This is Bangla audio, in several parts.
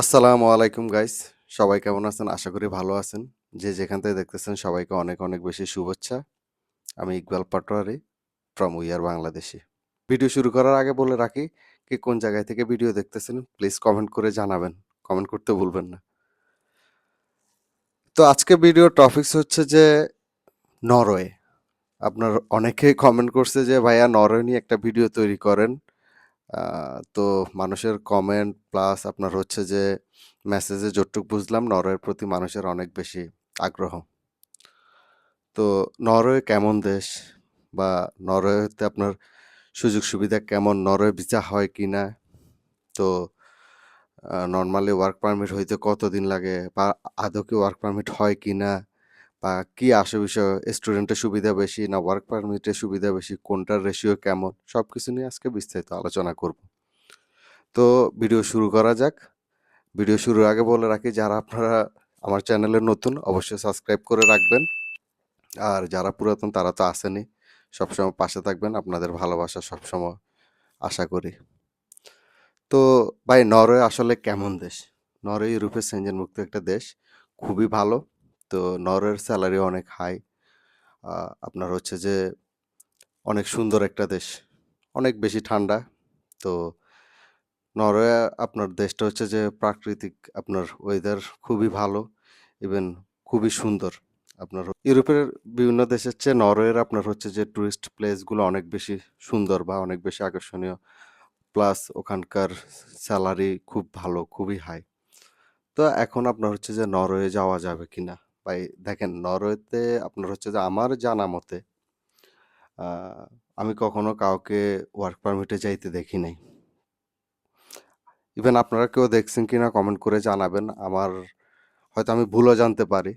আসসালামু আলাইকুম গাইস সবাই কেমন আছেন? আশা করি ভালো আছেন। যে যেখান থেকে দেখতেছেন, সবাইকে অনেক অনেক বেশি শুভেচ্ছা। আমি Iqbal Patwari from wear Bangladeshi video শুরু করার আগে বলে রাখি কি, কোন জায়গায় থেকে ভিডিও দেখতেছেন প্লিজ কমেন্ট করে জানাবেন। কমেন্ট করতে ভুলবেন না। তো আজকে ভিডিও টপিকস হচ্ছে যে, নরওয়ে। আপনার অনেকেই কমেন্ট করছে যে, ভাইয়া, নরওয়ে নিয়ে একটা ভিডিও তৈরি করেন। তো মানুষের কমেন্ট প্লাস আপনার হচ্ছে যে মেসেজে যতটুকু বুঝলাম, নরওয়ের প্রতি মানুষের অনেক বেশি আগ্রহ। তো নরওয়ে কেমন দেশ? বা নরওয়েতে আপনার সুযোগ সুবিধা কেমন? নরওয়ে ভিসা হয় কি না তো নর্মালি ওয়ার্ক পারমিট হইতে কতদিন লাগে? বা আদৌ কি ওয়ার্ক পারমিট হয় কি না বা কি আসে বিষয়? স্টুডেন্টের সুবিধা বেশি না ওয়ার্ক পারমিটের সুবিধা বেশি? কোনটার রেশিও কেমন? সব কিছু নিয়ে আজকে বিস্তারিত আলোচনা করব। তো ভিডিও শুরু করা যাক। ভিডিও শুরুর আগে বলে রাখি, যারা আপনারা আমার চ্যানেলে নতুন, অবশ্যই সাবস্ক্রাইব করে রাখবেন। আর যারা পুরাতন, তারা তো আসেনি। সবসময় পাশে থাকবেন, আপনাদের ভালোবাসা সবসময় আশা করি। তো ভাই, নরওয়ে আসলে কেমন দেশ? নরওয়ে, ইউরোপের সেঞ্জেন মুক্ত একটা দেশ। খুবই ভালো। তো নরওয়ের স্যালারি অনেক হাই। আপনার হচ্ছে যে অনেক সুন্দর একটা দেশ, অনেক বেশি ঠান্ডা। তো নরওয়ে আপনার দেশটা হচ্ছে যে প্রাকৃতিক, আপনার ওয়েদার খুবই ভালো ইভেন খুবই সুন্দর। আপনার ইউরোপের বিভিন্ন দেশের চেয়ে নরওয়ের আপনার হচ্ছে যে টুরিস্ট প্লেসগুলো অনেক বেশি সুন্দর বা অনেক বেশি আকর্ষণীয়। প্লাস ওখানকার স্যালারি খুব ভালো, খুবই হাই। তো এখন আপনার হচ্ছে যে নরওয়ে যাওয়া যাবে কিনা? ভাই দেখেন নরওয়েতে আপনার হচ্ছে যে আমার জানা মতে আমি কখনো কাউকে ওয়ার্ক পারমিটে যাইতে দেখি নাই। ইভেন আপনারা কেউ দেখছেন কিনা কমেন্ট করে জানাবেন। আমার হয়তো আমি ভুলও জানতে পারি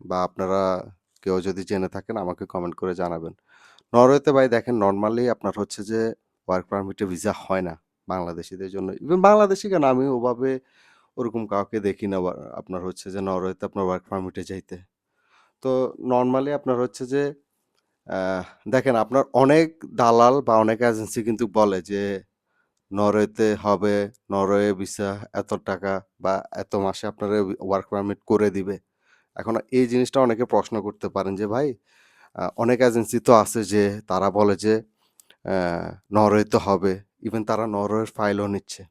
বা আপনারা কেউ যদি জেনে থাকেন আমাকে কমেন্ট করে জানাবেন। নরওয়েতে ভাই দেখেন নর্মালি আপনার হচ্ছে যে ওয়ার্ক পারমিটে ভিসা হয় না বাংলাদেশিদের জন্য। ইভেন বাংলাদেশি কেন? আমি ওভাবে ওরকম কাউকে দেখি না আপনার হচ্ছে যে নরওয়েতে আপনার ওয়ার্ক পারমিটে যাইতে। তো নর্মালি আপনার হচ্ছে যে দেখেন আপনার অনেক দালাল বা অনেক এজেন্সি কিন্তু বলে যে নরওয়েতে হবে, নরওয়ে ভিসা এত টাকা বা এত মাসে আপনার ওয়ার্ক পারমিট করে দিবে। এখন এই জিনিসটা অনেকে প্রশ্ন করতে পারেন যে, ভাই অনেক এজেন্সি তো আছে যে, তারা বলে যে নরওয়েতে হবে। ইভেন তারা নরওয়ের ফাইলও নিচ্ছে।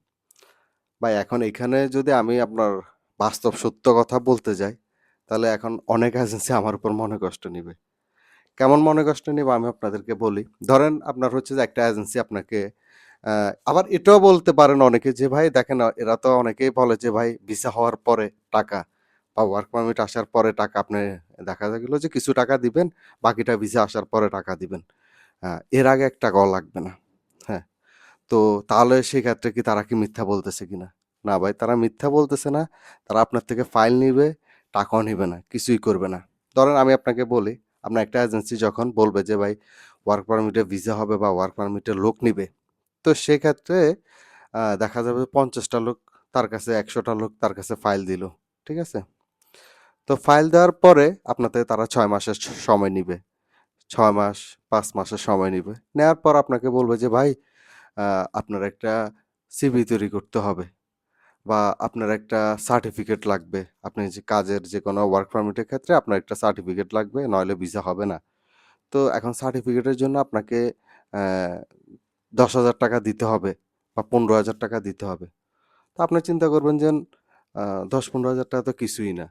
ভাই, এখন এখানে যদি আমি আপনার বাস্তব সত্য কথা বলতে যাই, তাহলে এখন অনেক এজেন্সি আমার উপর মনে কষ্ট নিবে। কেমন মনে কষ্ট নিবে আমি আপনাদেরকে বলি। ধরেন আপনার হচ্ছে যে একটা এজেন্সি আপনাকে আবার এটাও বলতে পারেন অনেকে যে, ভাই, দেখেন এরা তো অনেকেই বলে যে, ভাই ভিসা হওয়ার পরে টাকা বা ওয়ার্ক পারমিট আসার পরে টাকা আপনি দেখা গেল যে কিছু টাকা দিবেন, বাকিটা ভিসা আসার পরে টাকা দিবেন। এর আগে এক টাকাও লাগবে না। তো তাহলে সেক্ষেত্রে কি তারা কি মিথ্যা বলতেছে কিনা? না ভাই, তারা মিথ্যা বলতেছে না। তারা আপনার থেকে ফাইল নিবে, টাকাও নিবে না, কিছুই করবে না। ধরেন আমি আপনাকে বলি, আপনার একটা এজেন্সি যখন বলবে যে, ভাই ওয়ার্ক পারমিটে ভিসা হবে বা ওয়ার্ক পারমিটে লোক নিবে। তো সেক্ষেত্রে দেখা যাবে পঞ্চাশটা লোক তার কাছে, একশোটা লোক তার কাছে ফাইল দিল, ঠিক আছে? তো ফাইল দেওয়ার পরে আপনার থেকে তারা ছয় মাসের সময় নিবে। ছয় মাস, পাঁচ মাসের সময় নিবে। নেওয়ার পর আপনাকে বলবে যে, ভাই আপনার একটা সিভি তৈরি করতে হবে বা আপনার একটা সার্টিফিকেট লাগবে। আপনি যে কাজের যে কোনো ওয়ার্ক পারমিটের ক্ষেত্রে আপনার একটা সার্টিফিকেট লাগবে, নইলে ভিসা হবে না। তো এখন সার্টিফিকেটের জন্য আপনাকে দশ হাজার টাকা দিতে হবে বা পনেরো হাজার টাকা দিতে হবে। তো আপনি চিন্তা করবেন যে দশ পনেরো হাজার টাকা তো কিছুই না।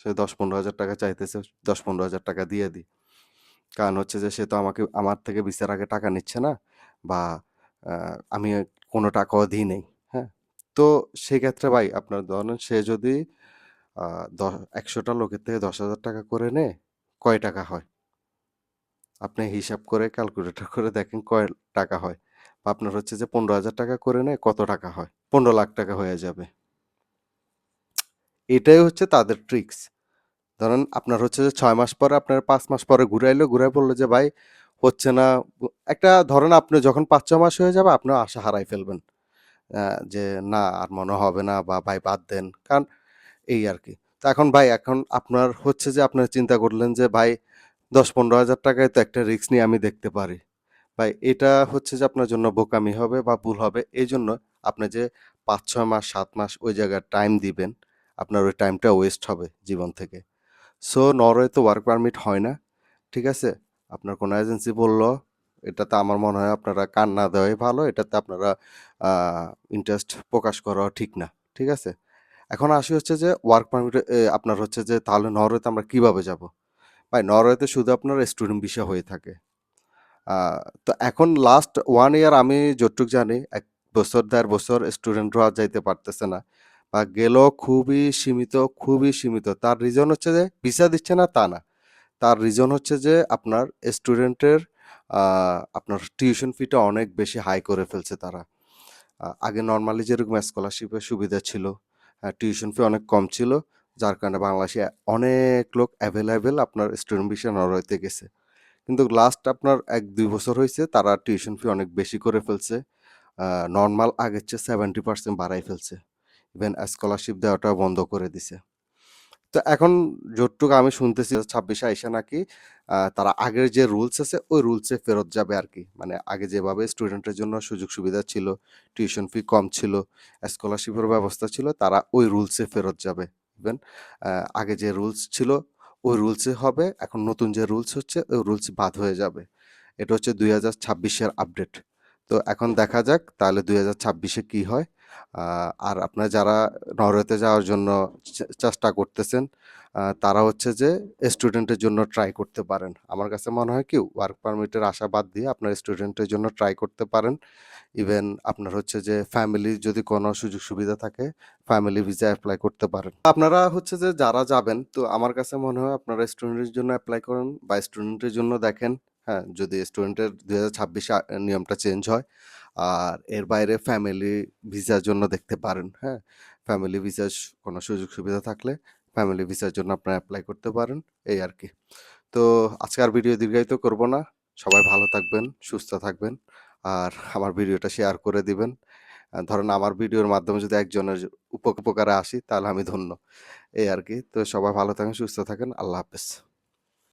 সে দশ পনেরো হাজার টাকা চাইতেছে, দশ পনেরো হাজার টাকা দিয়ে দিই। কারণ হচ্ছে যে, সে তো আমাকে, আমার থেকে বিচার আগে টাকা নিচ্ছে না বা আমি কোনো টাকাও দিই নেই হ্যাঁ? তো সেক্ষেত্রে ভাই আপনার ধরেন সে যদি দশ, একশোটা লোকের থেকে দশ হাজার টাকা করে নেয়, কয় টাকা হয়? আপনি হিসাব করে ক্যালকুলেটর করে দেখেন কয় টাকা হয়? বা আপনার হচ্ছে যে পনেরো হাজার টাকা করে নেয়, কত টাকা হয়? পনেরো লাখ টাকা হয়ে যাবে। এটাই হচ্ছে তাদের ট্রিক্স ধরেন আপনার হচ্ছে যে ছয় মাস পরে, আপনার পাঁচ মাস পরে ঘুরাইলো, ঘুরাই বলল যে, ভাই হচ্ছে না একটা ধরেন আপনি যখন পাঁচ ছ মাস হয়ে যাবে আপনার আশা হারাই ফেলবেন যে না আর মনে হবে না বা ভাই বাদ দেন কারণ এই আর কি তো এখন ভাই এখন আপনার হচ্ছে যে আপনার চিন্তা করলেন যে ভাই দশ পনেরো হাজার টাকায় তো একটা রিস্ক নিয়ে আমি দেখতে পারি ভাই এটা হচ্ছে যে আপনার জন্য বোকামি হবে বা ভুল হবে এই জন্য আপনি যে ৫-৬ মাস সাত মাস ওই জায়গায় টাইম দিবেন, আপনার ওই টাইমটা ওয়েস্ট হবে জীবন থেকে। সো নরওয়েতে ওয়ার্ক পারমিট হয় না। ঠিক আছে? আপনার কোনো এজেন্সি বলল, এটাতে আমার মনে হয় আপনারা কান না দেওয়াই ভালো। এটাতে আপনারা ইন্টারেস্ট প্রকাশ করাও ঠিক না। ঠিক আছে? এখন আসি হচ্ছে যে ওয়ার্ক পারমিটে আপনার হচ্ছে যে তাহলে নরওয়েতে আমরা কীভাবে যাব? ভাই নরওয়েতে শুধু আপনার স্টুডেন্ট ভিসা হয়ে থাকে। তো এখন লাস্ট ওয়ান ইয়ার আমি যতটুক জানি এক বছর দেড় বছর স্টুডেন্টরা যাইতে পারতেছে না। বা গেলেও খুবই সীমিত, খুবই সীমিত। তার রিজন হচ্ছে যে ভিসা দিচ্ছে না তা না। তার রিজন হচ্ছে যে আপনার স্টুডেন্টের আপনার টিউশন ফিটা অনেক বেশি হাই করে ফেলছে তারা। আগে নর্মালি যেরকম স্কলারশিপের সুবিধা ছিল, টিউশন ফি অনেক কম ছিল। যার কারণে বাংলাদেশে অনেক লোক অ্যাভেলেবেল আপনার স্টুডেন্ট ভিসা নরওয়েতে গেছে। কিন্তু লাস্ট আপনার ১-২ বছর হয়েছে তারা টিউশন ফি অনেক বেশি করে ফেলছে। নর্মাল আগের চেয়ে 70% বাড়ায় ফেলছে। ইভেন স্কলারশিপ দেওয়াটা বন্ধ করে দিছে। তো এখন যতটুকু আমি শুনতেছি ২০২৬ এ আইসা নাকি তারা আগের যে রুলস আছে ওই রুলসে ফেরত যাবে আর কি মানে আগে যেভাবে স্টুডেন্টের জন্য সুযোগ সুবিধা ছিল, টিউশন ফি কম ছিল, স্কলারশিপের ব্যবস্থা ছিল, তারা ওই রুলসে ফেরত যাবে। ইভেন আগে যে রুলস ছিল ওই রুলসে হবে। এখন নতুন যে রুলস হচ্ছে ওই রুলস বাদ হয়ে যাবে। এটা হচ্ছে দুই হাজার ছাব্বিশের আপডেট। তো এখন দেখা যাক তাহলে দুই হাজার ছাব্বিশে কি হয়? আর আপনারা যারা নরওয়েতে যাওয়ার জন্য চেষ্টা করতেছেন, তারা হচ্ছে যে স্টুডেন্টের জন্য ট্রাই করতে পারেন। আমার কাছে মনে হয় কি ওয়ার্ক পারমিটের আশা বাদ দিয়ে আপনার স্টুডেন্টের জন্য ট্রাই করতে পারেন। ইভেন আপনার হচ্ছে যে ফ্যামিলির যদি কোনো সুযোগ সুবিধা থাকে, ফ্যামিলি ভিসা অ্যাপ্লাই করতে পারেন। আপনারা হচ্ছে যে যারা যাবেন তো আমার কাছে মনে হয় আপনারা স্টুডেন্টের জন্য অ্যাপ্লাই করেন বা স্টুডেন্টের জন্য দেখেন। হ্যাঁ? যদি স্টুডেন্টের ২০২৬ হাজার আ নিয়মটা চেঞ্জ হয়। আর এর বাইরে ফ্যামিলি ভিসার জন্য দেখতে পারেন। হ্যাঁ? ফ্যামিলি ভিসার কোনো সুযোগ সুবিধা থাকলে ফ্যামিলি ভিসার জন্য আপনারা অ্যাপ্লাই করতে পারেন। এই আর কি তো আজকে আর ভিডিও দীর্ঘায়িত করব না। সবাই ভালো থাকবেন, সুস্থ থাকবেন। আর আমার ভিডিওটা শেয়ার করে দিবেন। ধরেন আমার ভিডিওর মাধ্যমে যদি একজনের উপ উপকারে আসি তাহলে আমি ধন্য। এই আর কি তো সবাই ভালো থাকেন, সুস্থ থাকেন। আল্লাহ হাফেজ।